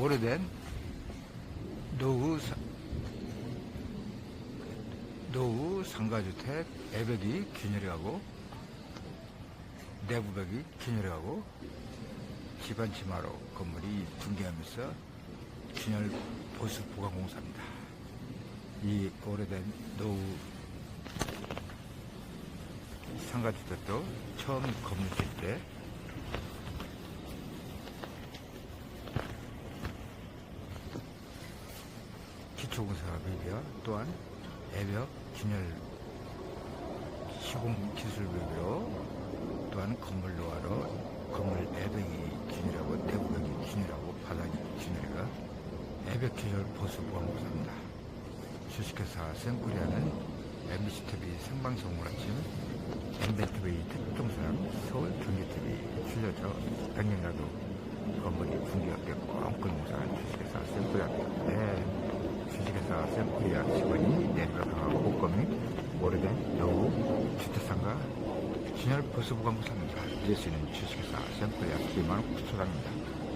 오래된 노후 사- 노후 상가주택 애벽이 균열해가고 내부벽이 균열해가고 집안 치마로 건물이 붕괴하면서 균열 보수 보강 공사입니다. 이 오래된 노후 상가주택도 처음 건물 칠때 배비와 또한 애벽 균열 시공 기술 배비로 또한 건물 노화로 건물 애벽이 균열하고 내부벽이 균열하고 바닥이 균열해가 애벽 균열 보수 보안공사입니다. 주식회사 생코리아는 MBC TV 생방송을 아침 MBTV 특종사랑 서울 경기TV 출연자 백년가도 건물이 붕괴했고 엉클공사는 주식회사 생코리아입니다. 네, 생코리아 직원이 내부가 강하고 목검이 오래된 여우 주택상가 진열 보수 보관공사입니다. 이럴 수 있는 주식회사 생코리아 2만 9천원입니다.